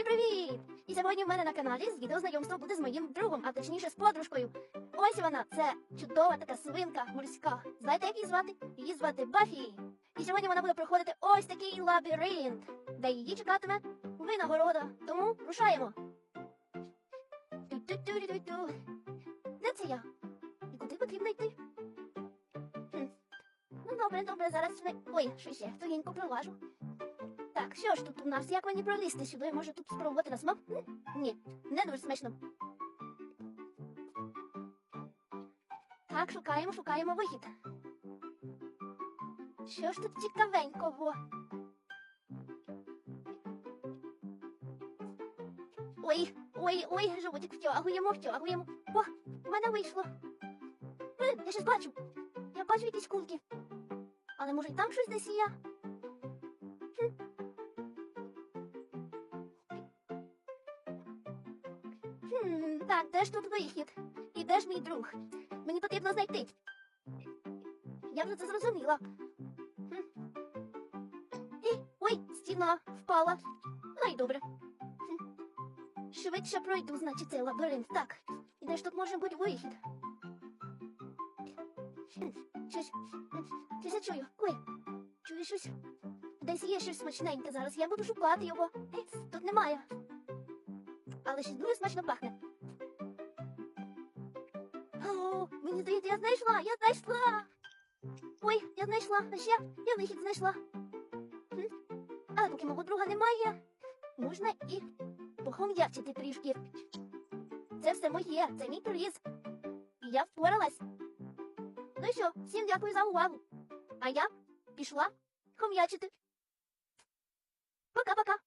Всім привіт! І сьогодні в мене на каналі з відео знайомство буде з моїм другом, а точніше з подружкою. Ось вона, це чудова така свинка морська. Знаєте, як її звати? Її звати Бафі. І сьогодні вона буде проходити ось такий лабіринт, де її чекатиме винагорода. Тому рушаємо. Ту-ту-ту-ту-ту. Де це я? І куди потрібно йти? Хм. Ну добре, добре, зараз. Ой, щось я тугенько проважу. Так, що ж тут у нас? Як мені пролізти сюди? Може тут спробувати на смак? Ні, не дуже смачно. Так, шукаємо, шукаємо вихід. Що ж тут цікавенького? Ой, ой, ой, животик втягуємо, втягуємо. О, в мене вийшло. Я щось бачу. Я бачу якісь кульки. Але може й там щось десь є? Хм, так, де ж тут вихід? І де ж мій друг? Мені потрібно знайти. Я вже це зрозуміла. Хм. Ой, стіна впала. Ну добре. Хм. Швидше пройду, значить, цей лабіринт. Так. І де ж тут може бути вихід? Щось. Щось я чую. Ой, чую щось. Десь є щось смачненьке зараз. Я буду шукати його. Тут немає щось дуже смачно пахне. О, мені здається, я знайшла, я знайшла. Ой, я знайшла, а ще я вихід знайшла. Але поки мого друга немає, можна і похом'ячити трішки. Це все моє, це мій приз. Я впоралась. Ну і що, всім дякую за увагу. А я пішла хом'ячити. Пока-пока.